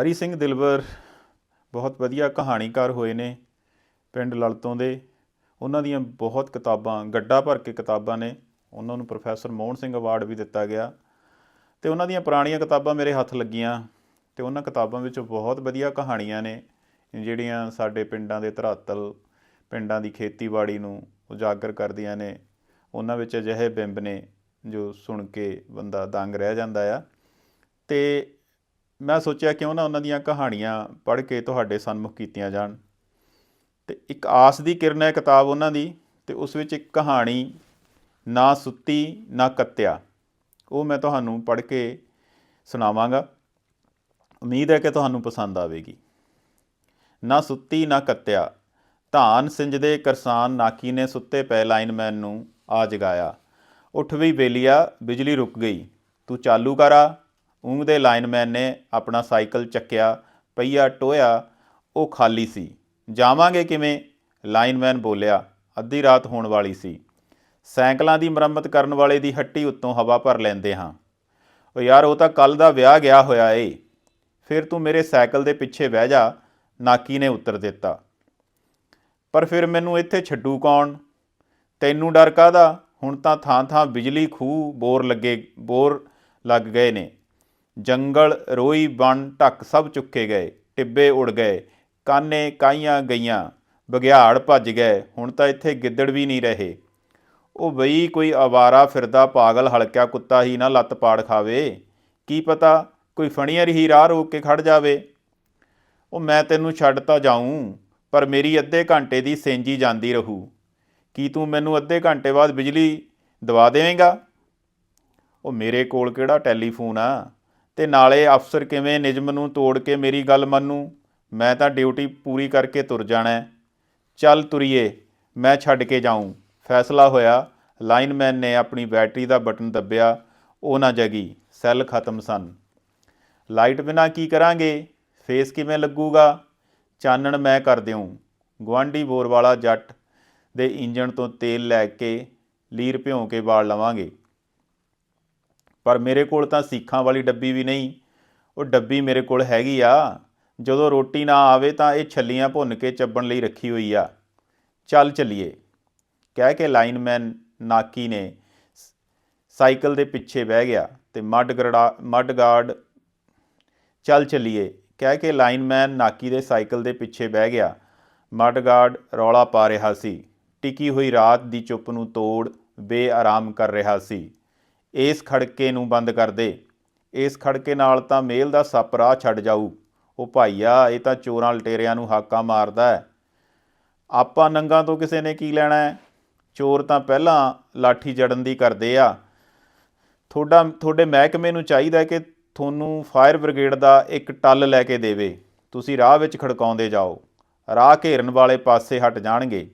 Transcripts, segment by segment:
ਹਰੀ ਸਿੰਘ ਦਿਲਬਰ ਬਹੁਤ ਵਧੀਆ ਕਹਾਣੀਕਾਰ ਹੋਏ ਨੇ ਪਿੰਡ ਲਲਤੋਂ ਦੇ। ਉਹਨਾਂ ਦੀਆਂ ਬਹੁਤ ਕਿਤਾਬਾਂ, ਗੱਡਾ ਭਰ ਕੇ ਕਿਤਾਬਾਂ ਨੇ। ਉਹਨਾਂ ਨੂੰ ਪ੍ਰੋਫੈਸਰ ਮੋਹਨ ਸਿੰਘ ਅਵਾਰਡ ਵੀ ਦਿੱਤਾ ਗਿਆ। ਤੇ ਉਹਨਾਂ ਦੀਆਂ ਪੁਰਾਣੀਆਂ ਕਿਤਾਬਾਂ ਮੇਰੇ ਹੱਥ ਲੱਗੀਆਂ। ਤੇ ਉਹਨਾਂ ਕਿਤਾਬਾਂ ਵਿੱਚ ਬਹੁਤ ਵਧੀਆ ਕਹਾਣੀਆਂ ਨੇ। ਜਿਹੜੀਆਂ ਸਾਡੇ ਪਿੰਡਾਂ ਦੇ ਧਰਾਤਲ, ਪਿੰਡਾਂ ਦੀ ਖੇਤੀਬਾੜੀ ਨੂੰ ਉਜਾਗਰ ਕਰਦੀਆਂ ਨੇ। ਉਹਨਾਂ ਵਿੱਚ ਅਜਿਹੇ ਬਿੰਬ ਨੇ ਜੋ ਸੁਣ ਕੇ ਬੰਦਾ ਦੰਗ ਰਹਿ ਜਾਂਦਾ ਆ। ਤੇ ਮੈਂ ਸੋਚਿਆ ਕਿਉਂ ਨਾ ਉਹਨਾਂ ਦੀਆਂ ਕਹਾਣੀਆਂ ਪੜ੍ਹ ਕੇ ਤੁਹਾਡੇ ਸਨਮੁਖ ਕੀਤੀਆਂ ਜਾਣ। ਤੇ ਇੱਕ ਆਸ ਦੀ ਕਿਰਨ ਹੈ ਕਿਤਾਬ ਉਹਨਾਂ ਦੀ, ਤੇ ਉਸ ਵਿੱਚ ਇੱਕ ਕਹਾਣੀ, ਨਾ ਸੁੱਤੀ, ਨਾ ਕੱਤਿਆ। ਉਹ ਮੈਂ ਤੁਹਾਨੂੰ ਪੜ੍ਹ ਕੇ ਸੁਣਾਵਾਂਗਾ। ਉਮੀਦ ਹੈ ਕਿ ਤੁਹਾਨੂੰ ਪਸੰਦ ਆਵੇਗੀ। ਨਾ ਸੁੱਤੀ, ਨਾ ਕੱਤਿਆ। ਧਾਨ ਸਿੰਜਦੇ ਕਿਸਾਨ ਨਾਕੀ ਨੇ ਸੁੱਤੇ ਪਏ ਲਾਈਨਮੈਨ ਨੂੰ ਆ ਜਗਾਇਆ। ਉੱਠ ਵੀ ਬੇਲੀਆ, ਬਿਜਲੀ ਰੁਕ ਗਈ। ਤੂੰ ਚਾਲੂ ਕਰਾ। ਉਂਗਦੇ ਲਾਈਨਮੈਨ ਨੇ ਆਪਣਾ ਸਾਈਕਲ ਚੱਕਿਆ ਪਈਆ ਟੋਇਆ ਉਹ ਖਾਲੀ ਸੀ। ਜਾਵਾਂਗੇ ਕਿਵੇਂ? ਲਾਈਨਮੈਨ ਬੋਲਿਆ। ਅੱਧੀ ਰਾਤ ਹੋਣ ਵਾਲੀ ਸੀ। ਸਾਈਕਲਾਂ ਦੀ ਮੁਰੰਮਤ ਕਰਨ ਵਾਲੇ ਦੀ ਹੱਟੀ ਉੱਤੋਂ ਹਵਾ ਭਰ ਲੈਂਦੇ ਹਾਂ। ਉਹ ਯਾਰ, ਉਹ ਤਾਂ ਕੱਲ ਦਾ ਵਿਆਹ ਗਿਆ ਹੋਇਆ ਏ। ਫਿਰ ਤੂੰ ਮੇਰੇ ਸਾਈਕਲ ਦੇ ਪਿੱਛੇ ਬਹਿ ਜਾ। ਨਾਕੀ ਨੇ ਉੱਤਰ ਦਿੱਤਾ। ਪਰ ਫਿਰ ਮੈਨੂੰ ਇੱਥੇ ਛੱਡੂ ਕੌਣ? ਤੈਨੂੰ ਡਰ ਕਾਦਾ ਹੁਣ ਤਾਂ ਥਾਂ ਥਾਂ ਬਿਜਲੀ ਖੂਹ ਬੋਰ ਲੱਗੇ, ਬੋਰ ਲੱਗ ਗਏ ਨੇ। ਜੰਗਲ, ਰੋਈ ਬਣ ਢੱਕ ਸਭ ਚੁੱਕੇ ਗਏ, ਟਿੱਬੇ ਉੜ ਗਏ, ਕਾਨੇ ਕਾਈਆਂ ਗਈਆਂ ਬਗਿਆੜ ਭੱਜ ਗਏ, ਹੁਣ ਤਾਂ ਇੱਥੇ ਗਿੱਦੜ ਵੀ ਨਹੀਂ ਰਹੇ। ਉਹ ਬਈ ਕੋਈ ਆਵਾਰਾ ਫਿਰਦਾ, ਪਾਗਲ ਹਲਕਿਆ ਕੁੱਤਾ ਹੀ ਨਾ ਲੱਤ ਪਾੜ ਖਾਵੇ। ਕੀ ਪਤਾ ਕੋਈ ਫਣੀਅਰ ਹੀ ਰਾਹ ਰੋਕ ਕੇ ਖੜ ਜਾਵੇ। ਉਹ ਮੈਂ ਤੈਨੂੰ ਛੱਡ ਤਾਂ ਜਾਊਂ, ਪਰ ਮੇਰੀ ਅੱਧੇ ਘੰਟੇ ਦੀ ਸੇਂਜੀ ਜਾਂਦੀ ਰਹੂ। ਕੀ ਤੂੰ ਮੈਨੂੰ ਅੱਧੇ ਘੰਟੇ ਬਾਅਦ ਬਿਜਲੀ ਦਵਾ ਦੇਵੇਂਗਾ? ਉਹ ਮੇਰੇ ਕੋਲ ਕਿਹੜਾ ਟੈਲੀਫੋਨ ਆ? ਤੇ ਨਾਲੇ ਅਫਸਰ ਕਿਵੇਂ ਨਿਯਮ ਨੂੰ ਤੋੜ ਕੇ ਮੇਰੀ ਗੱਲ ਮੰਨੂ? ਮੈਂ ਤਾਂ ਡਿਊਟੀ ਪੂਰੀ ਕਰਕੇ ਤੁਰ ਜਾਣਾ ਚੱਲ ਤੁਰੀਏ, ਮੈਂ ਛੱਡ ਕੇ ਜਾਊਂ। ਫੈਸਲਾ ਹੋਇਆ। ਲਾਈਨਮੈਨ ਨੇ ਆਪਣੀ ਬੈਟਰੀ ਦਾ ਬਟਨ ਦੱਬਿਆ। ਉਹ ਨਾ ਜਗੀ। ਸੈੱਲ ਖਤਮ ਸਨ। ਲਾਈਟ ਬਿਨਾ ਕੀ ਕਰਾਂਗੇ? ਫੇਸ ਕਿਵੇਂ ਲੱਗੂਗਾ? ਚਾਨਣ ਮੈਂ ਕਰ ਦਿਉ। ਗਵਾਂਢੀ ਬੋਰ ਵਾਲਾ ਜੱਟ ਦੇ ਇੰਜਣ ਤੋਂ ਤੇਲ ਲੈ ਕੇ ਲੀਰ ਭਿਉਂ ਕੇ ਬਾਲ ਲਵਾਂਗੇ। ਪਰ ਮੇਰੇ ਕੋਲ ਤਾਂ ਸੀਖਾਂ ਵਾਲੀ ਡੱਬੀ ਵੀ ਨਹੀਂ। ਉਹ ਡੱਬੀ ਮੇਰੇ ਕੋਲ ਹੈਗੀ ਆ। ਜਦੋਂ ਰੋਟੀ ਨਾ ਆਵੇ ਤਾਂ ਇਹ ਛੱਲੀਆਂ ਭੁੰਨ ਕੇ ਚੱਬਣ ਲਈ ਰੱਖੀ ਹੋਈ ਆ। ਚੱਲ ਚੱਲੀਏ। ਕਹਿ ਕੇ ਲਾਈਨਮੈਨ ਨਾਕੀ ਨੇ ਸਾਈਕਲ ਦੇ ਪਿੱਛੇ ਬਹਿ ਗਿਆ ਤੇ ਮੱਡ ਗੜਾ ਮੱਡ ਗਾਰਡ ਚੱਲ ਚੱਲੀਏ। ਕਹਿ ਕੇ ਲਾਈਨਮੈਨ ਨਾਕੀ ਦੇ ਸਾਈਕਲ ਦੇ ਪਿੱਛੇ ਬਹਿ ਗਿਆ। ਮੱਡ ਗਾਰਡ ਰੌਲਾ ਪਾ ਰਿਹਾ ਸੀ। ਟਿਕੀ ਹੋਈ ਰਾਤ ਦੀ ਚੁੱਪ ਨੂੰ ਤੋੜ ਬੇਆਰਾਮ ਕਰ ਰਿਹਾ ਸੀ। ਇਸ ਖੜਕੇ ਨੂੰ ਬੰਦ ਕਰ ਦੇ। ਇਸ ਖੜਕੇ ਨਾਲ ਤਾਂ ਮੇਲ ਦਾ ਸੱਪ ਰਾਹ ਛੱਡ ਜਾਊ। ਉਹ ਭਾਈਆ, ਇਹ ਤਾਂ ਚੋਰਾਂ ਲਟੇਰਿਆਂ ਨੂੰ ਹਾਕਾ ਮਾਰਦਾ ਹੈ। ਆਪਾਂ ਨੰਗਾ ਤੋਂ ਕਿਸੇ ਨੇ ਕੀ ਲੈਣਾ ਹੈ? ਚੋਰ ਤਾਂ ਪਹਿਲਾਂ ਲਾਠੀ ਜੜਨ ਦੀ ਕਰਦੇ ਆ। ਤੁਹਾਡਾ ਤੁਹਾਡੇ ਮਹਿਕਮੇ ਨੂੰ ਚਾਹੀਦਾ ਕਿ ਤੁਹਾਨੂੰ ਫਾਇਰ ਬ੍ਰਿਗੇਡ ਦਾ ਇੱਕ ਟੱਲ ਲੈ ਕੇ ਦੇਵੇ। ਤੁਸੀਂ ਰਾਹ ਵਿੱਚ ਖੜਕਾਉਂਦੇ ਜਾਓ। ਰਾਹ ਘੇਰਨ ਵਾਲੇ ਪਾਸੇ ਹਟ ਜਾਣਗੇ।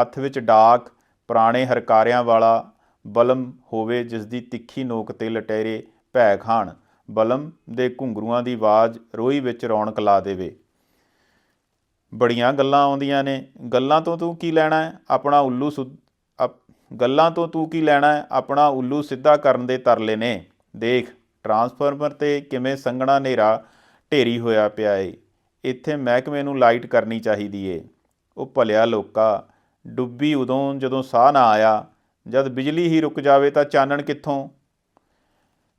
ਹੱਥ ਵਿੱਚ ਡਾਕ, ਪੁਰਾਣੇ ਹਰਕਾਰਿਆਂ ਵਾਲਾ ਬਲਮ ਹੋਵੇ ਜਿਸ ਦੀ ਤਿੱਖੀ ਨੋਕ ਤੇ ਲਟੇਰੇ ਭੈ ਖਾਣ, ਬਲਮ ਦੇ ਘੁੰਗਰੂਆਂ ਦੀ ਆਵਾਜ਼ ਰੋਈ ਵਿੱਚ ਰੌਣਕ ਲਾ ਦੇਵੇ। ਬੜੀਆਂ ਗੱਲਾਂ ਆਉਂਦੀਆਂ ਨੇ। ਗੱਲਾਂ ਤੋਂ ਤੂੰ ਕੀ ਲੈਣਾ ਹੈ? ਆਪਣਾ ਉੱਲੂ ਸੁ- ਅਪ- ਗੱਲਾਂ ਤੋਂ ਤੂੰ ਕੀ ਲੈਣਾ ਹੈ? ਆਪਣਾ ਉੱਲੂ ਸਿੱਧਾ ਕਰਨ ਦੇ ਤਰਲੇ ਨੇ। ਦੇਖ, ਟਰਾਂਸਫਾਰਮਰ ਤੇ ਕਿਵੇਂ ਸੰਘਣਾ ਹਨੇਰਾ ਢੇਰੀ ਹੋਇਆ ਪਿਆ ਏ। ਇੱਥੇ ਮਹਿਕਮੇ ਨੂੰ ਲਾਈਟ ਕਰਨੀ ਚਾਹੀਦੀ ਏ। ਉਹ ਭਲਿਆ ਲੋਕਾ, ਡੁੱਬੀ ਉਦੋਂ ਜਦੋਂ ਸਾਹ ਨਾ ਆਇਆ ਜਦ ਬਿਜਲੀ ਹੀ ਰੁਕ ਜਾਵੇ ਤਾਂ ਚਾਨਣ ਕਿੱਥੋਂ?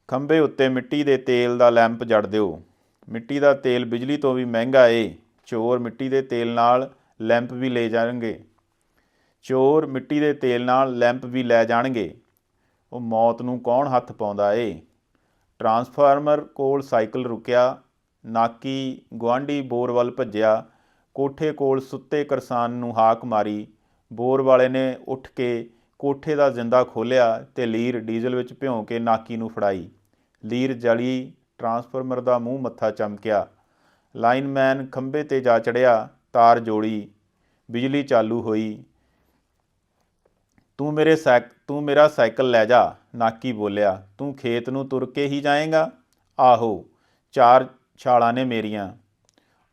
ਖੰਭੇ ਉੱਤੇ ਮਿੱਟੀ ਦੇ ਤੇਲ ਦਾ ਲੈਂਪ ਜੜ ਦਿਓ। ਮਿੱਟੀ ਦਾ ਤੇਲ ਬਿਜਲੀ ਤੋਂ ਵੀ ਮਹਿੰਗਾ ਏ। ਚੋਰ ਮਿੱਟੀ ਦੇ ਤੇਲ ਨਾਲ ਲੈਂਪ ਵੀ ਲੈ ਜਾਣਗੇ। ਚੋਰ ਮਿੱਟੀ ਦੇ ਤੇਲ ਨਾਲ ਲੈਂਪ ਵੀ ਲੈ ਜਾਣਗੇ। ਉਹ ਮੌਤ ਨੂੰ ਕੌਣ ਹੱਥ ਪਾਉਂਦਾ ਏ? ਟਰਾਂਸਫਾਰਮਰ ਕੋਲ ਸਾਈਕਲ ਰੁਕਿਆ। ਨਾਕੀ ਗੁਆਂਢੀ ਬੋਰ ਵੱਲ ਭੱਜਿਆ। ਕੋਠੇ ਕੋਲ ਸੁੱਤੇ ਕਿਸਾਨ ਨੂੰ ਹਾਕ ਮਾਰੀ। ਬੋਰ ਵਾਲੇ ਨੇ ਉੱਠ ਕੇ ਕੋਠੇ ਦਾ ਜਿੰਦਾ ਖੋਲਿਆ ਤੇ ਲੀਰ ਡੀਜ਼ਲ ਵਿੱਚ ਭਿਉਂ ਕੇ ਨਾਕੀ ਨੂੰ ਫੜਾਈ। ਲੀਰ ਜਲੀ ਟਰਾਂਸਫਾਰਮਰ ਦਾ ਮੂੰਹ ਮੱਥਾ ਚਮਕਿਆ। ਲਾਈਨਮੈਨ ਖੰਭੇ ਤੇ ਜਾ ਚੜਿਆ ਤਾਰ ਜੋੜੀ, ਬਿਜਲੀ ਚਾਲੂ ਹੋਈ। ਤੂੰ ਮੇਰੇ ਸਾਈਕ ਤੂੰ ਮੇਰਾ ਸਾਈਕਲ ਲੈ ਜਾ, ਨਾਕੀ ਬੋਲਿਆ। ਤੂੰ ਖੇਤ ਨੂੰ ਤੁਰ ਕੇ ਹੀ ਜਾਏਗਾ? ਆਹੋ, ਚਾਰ ਛਾਲਾਂ ਨੇ ਮੇਰੀਆਂ।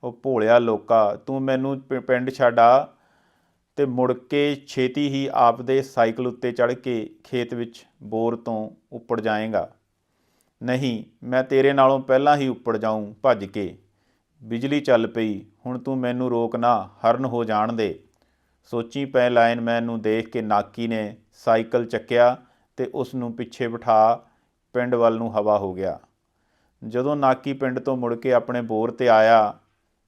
ਉਹ ਭੋਲਿਆ ਲੋਕਾ, ਤੂੰ ਮੈਨੂੰ ਪਿ- ਪਿੰਡ ਛੱਡ ਆ। ਤੇ ਮੁੜ ਕੇ ਛੇਤੀ ਹੀ ਆਪਦੇ ਸਾਈਕਲ ਉੱਤੇ ਚੜ੍ਹ ਕੇ ਖੇਤ ਵਿੱਚ ਬੋਰ ਤੋਂ ਉੱਪੜ ਜਾਏਗਾ। ਨਹੀਂ, ਮੈਂ ਤੇਰੇ ਨਾਲੋਂ ਪਹਿਲਾਂ ਹੀ ਉੱਪੜ ਜਾਊਂ, ਭੱਜ ਕੇ। ਬਿਜਲੀ ਚੱਲ ਪਈ, ਹੁਣ ਤੂੰ ਮੈਨੂੰ ਰੋਕ ਨਾ, ਹਰਨ ਹੋ ਜਾਣ ਦੇ ਸੋਚੀ ਪੈ ਲਾਈਨ ਮੈਨੂੰ ਦੇਖ ਕੇ ਨਾਕੀ ਨੇ ਸਾਈਕਲ ਚੱਕਿਆ ਤੇ ਉਸ ਨੂੰ ਪਿੱਛੇ ਬਿਠਾ ਪਿੰਡ ਵੱਲ ਨੂੰ ਹਵਾ ਹੋ ਗਿਆ। ਜਦੋਂ ਨਾਕੀ ਪਿੰਡ ਤੋਂ ਮੁੜ ਕੇ ਆਪਣੇ ਬੋਰ ਤੇ ਆਇਆ,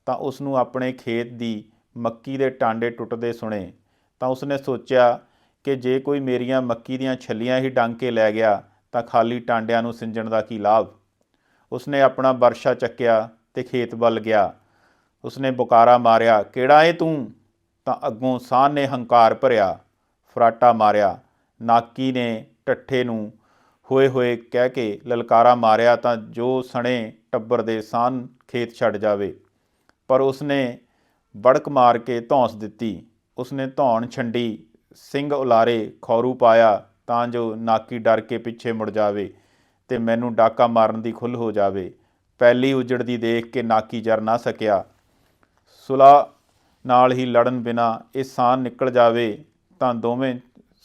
ਤਾਂ ਉਸ ਨੂੰ ਆਪਣੇ ਖੇਤ ਦੀ ਮੱਕੀ ਦੇ ਟਾਂਡੇ ਟੁੱਟਦੇ ਸੁਣੇ ਤਾਂ ਉਸਨੇ ਸੋਚਿਆ ਕਿ ਜੇ ਕੋਈ ਮੇਰੀਆਂ ਮੱਕੀ ਦੀਆਂ ਛੱਲੀਆਂ ਹੀ ਡੰਗ ਕੇ ਲੈ ਗਿਆ ਤਾਂ ਖਾਲੀ ਟਾਂਡਿਆਂ ਨੂੰ ਸਿੰਜਣ ਦਾ ਕੀ ਲਾਭ? ਉਸਨੇ ਆਪਣਾ ਵਰਸ਼ਾ ਚੱਕਿਆ ਤੇ ਖੇਤ ਵੱਲ ਗਿਆ। ਉਸਨੇ ਬੁਕਾਰਾ ਮਾਰਿਆ, ਕਿਹੜਾ ਏ ਤੂੰ? ਤਾਂ ਅੱਗੋਂ ਸਾਹ ਨੇ ਹੰਕਾਰ ਭਰਿਆ, ਫਰਾਟਾ ਮਾਰਿਆ, ਨਾਕੀ ਨੇ ਟੱਠੇ ਨੂੰ ਹੋਏ ਹੋਏ ਕਹਿ ਕੇ ਲਲਕਾਰਾ ਮਾਰਿਆ ਤਾਂ ਜੋ ਸਣੇ ਟੱਬਰ ਦੇ ਸਾਨ ਖੇਤ ਛੱਡ ਜਾਵੇ। ਪਰ ਉਸਨੇ ਬੜਕ ਮਾਰ ਕੇ ਧੌਂਸ ਦਿੱਤੀ। ਉਸਨੇ ਧੌਣ ਛੰਡੀ। ਸਿੰਘ ਉਲਾਰੇ ਖੌਰੂ ਪਾਇਆ ਤਾਂ ਜੋ ਨਾਕੀ ਡਰ ਕੇ ਪਿੱਛੇ ਮੁੜ ਜਾਵੇ ਤੇ ਮੈਨੂੰ ਡਾਕਾ ਮਾਰਨ ਦੀ ਖੁੱਲ ਹੋ ਜਾਵੇ। ਪਹਿਲੀ ਉਜੜਦੀ ਦੇਖ ਕੇ ਨਾਕੀ ਜਰ ਨਾ ਸਕਿਆ। ਸੁਲਾ ਨਾਲ ਹੀ ਲੜਨ ਬਿਨਾ ਇਹ ਸਾਹ ਨਿਕਲ ਜਾਵੇ ਤਾਂ ਦੋਵੇਂ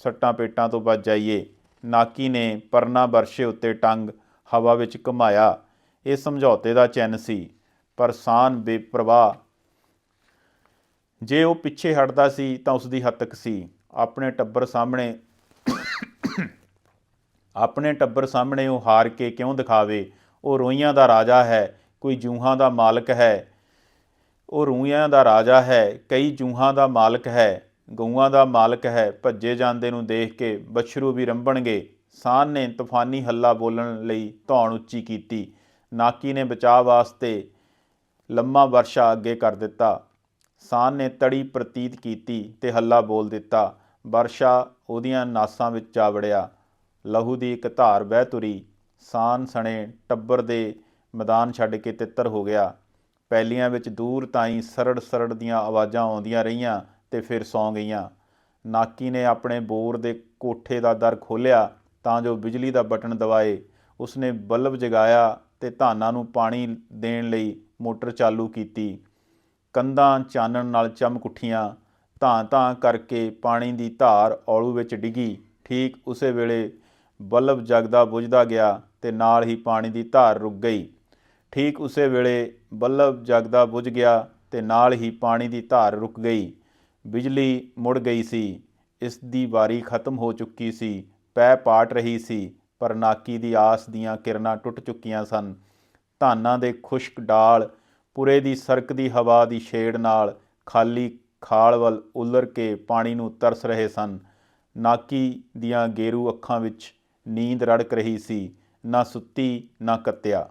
ਸੱਟਾਂ ਪੇਟਾਂ ਤੋਂ ਬਚ ਜਾਈਏ। ਨਾਕੀ ਨੇ ਪਰਨਾ ਬਰਸ਼ੇ ਉੱਤੇ ਟੰਗ ਹਵਾ ਵਿੱਚ ਘੁਮਾਇਆ। ਇਹ ਸਮਝੌਤੇ ਦਾ ਚਿੰਨ੍ਹ ਸੀ, ਪਰ ਸਾਨ ਬੇਪਰਵਾਹ ਜੇ ਉਹ ਪਿੱਛੇ ਹਟਦਾ ਸੀ ਤਾਂ ਉਸ ਦੀ ਹੱਤਕ ਸੀ। ਆਪਣੇ ਟੱਬਰ ਸਾਹਮਣੇ ਆਪਣੇ ਟੱਬਰ ਸਾਹਮਣੇ ਉਹ ਹਾਰ ਕੇ ਕਿਉਂ ਦਿਖਾਵੇ? ਉਹ ਰੋਈਆਂ ਦਾ ਰਾਜਾ ਹੈ, ਕੋਈ ਜੂਹਾਂ ਦਾ ਮਾਲਕ ਹੈ। ਉਹ ਰੂਈਆਂ ਦਾ ਰਾਜਾ ਹੈ, ਕਈ ਜੂਹਾਂ ਦਾ ਮਾਲਕ ਹੈ, ਗਊਆਂ ਦਾ ਮਾਲਕ ਹੈ। ਭੱਜੇ ਜਾਂਦੇ ਨੂੰ ਦੇਖ ਕੇ ਬਛਰੂ ਵੀ ਰੰਭਣਗੇ। ਸਾਨ ਨੇ ਤੂਫਾਨੀ ਹੱਲਾ ਬੋਲਣ ਲਈ ਧੌਣ ਉੱਚੀ ਕੀਤੀ। ਨਾਕੀ ਨੇ ਬਚਾਅ ਵਾਸਤੇ ਲੰਮਾ ਵਰਸ਼ਾ ਅੱਗੇ ਕਰ ਦਿੱਤਾ। ਸਾਨ ਨੇ ਤੜੀ ਪ੍ਰਤੀਤ ਕੀਤੀ ਤੇ ਹੱਲਾ ਬੋਲ ਦਿੱਤਾ, ਵਰਸ਼ਾ, ਉਹਦੀਆਂ ਨਾਸਾਂ ਵਿੱਚ ਜਾ ਵੜਿਆ। ਲਹੂ ਦੀ ਇੱਕ ਧਾਰ ਵਹਿ ਤੁਰੀ। ਸਾਨ ਸਣੇ ਟੱਬਰ ਦੇ ਮੈਦਾਨ ਛੱਡ ਕੇ ਤਿੱਤਰ ਹੋ ਗਿਆ। ਪੈਲੀਆਂ ਵਿੱਚ ਦੂਰ ਤਾਈਂ ਸਰੜ ਸਰੜ ਦੀਆਂ ਆਵਾਜ਼ਾਂ ਆਉਂਦੀਆਂ ਰਹੀਆਂ ਤੇ ਫਿਰ ਸੌਂ ਗਈਆਂ। ਨਾਕੀ ਨੇ ਆਪਣੇ ਬੋਰ ਦੇ ਕੋਠੇ ਦਾ ਦਰ ਖੋਲ੍ਹਿਆ ਤਾਂ ਜੋ ਬਿਜਲੀ ਦਾ ਬਟਨ ਦਬਾਏ। ਉਸਨੇ ਬਲਬ ਜਗਾਇਆ ਤੇ ਧਾਨਾਂ ਨੂੰ ਪਾਣੀ ਦੇਣ ਲਈ ਮੋਟਰ ਚਾਲੂ ਕੀਤੀ। ਕੰਧਾਂ ਚਾਨਣ ਨਾਲ ਚਮਕ ਉੱਠੀਆਂ ਧਾਂ ਧਾਂ ਕਰਕੇ ਪਾਣੀ ਦੀ ਧਾਰ ਔਲੂ ਵਿੱਚ ਡਿੱਗੀ। ਠੀਕ ਉਸੇ ਵੇਲੇ ਬਲਬ ਜਗਦਾ ਬੁਝਦਾ ਗਿਆ ਤੇ ਨਾਲ ਹੀ ਪਾਣੀ ਦੀ ਧਾਰ ਰੁਕ ਗਈ। ਠੀਕ ਉਸੇ ਵੇਲੇ ਬਲਬ ਜਗਦਾ ਬੁਝ ਗਿਆ ਤੇ ਨਾਲ ਹੀ ਪਾਣੀ ਦੀ ਧਾਰ ਰੁਕ ਗਈ। ਬਿਜਲੀ ਮੁੜ ਗਈ ਸੀ। ਇਸ ਦੀ ਵਾਰੀ ਖਤਮ ਹੋ ਚੁੱਕੀ ਸੀ। ਪੈ ਪਾਟ ਰਹੀ ਸੀ, ਪਰ ਨਾਕੀ ਦੀ ਆਸ ਦੀਆਂ ਕਿਰਨਾਂ ਟੁੱਟ ਚੁੱਕੀਆਂ ਸਨ। ਧਾਨਾਂ ਦੇ ਖੁਸ਼ਕ ਡਾਲ ਪੁਰੇ ਦੀ ਸਰਕਦੀ ਹਵਾ ਦੀ ਛੇੜ ਨਾਲ ਖਾਲੀ ਖਾਲ ਵੱਲ ਉਲਰ ਕੇ ਪਾਣੀ ਨੂੰ ਤਰਸ ਰਹੇ ਸਨ। ਨਾਕੀ ਦੀਆਂ ਗੇਰੂ ਅੱਖਾਂ ਵਿੱਚ ਨੀਂਦ ਰੜਕ ਰਹੀ ਸੀ। ਨਾ ਸੁੱਤੀ, ਨਾ ਕੱਤਿਆ।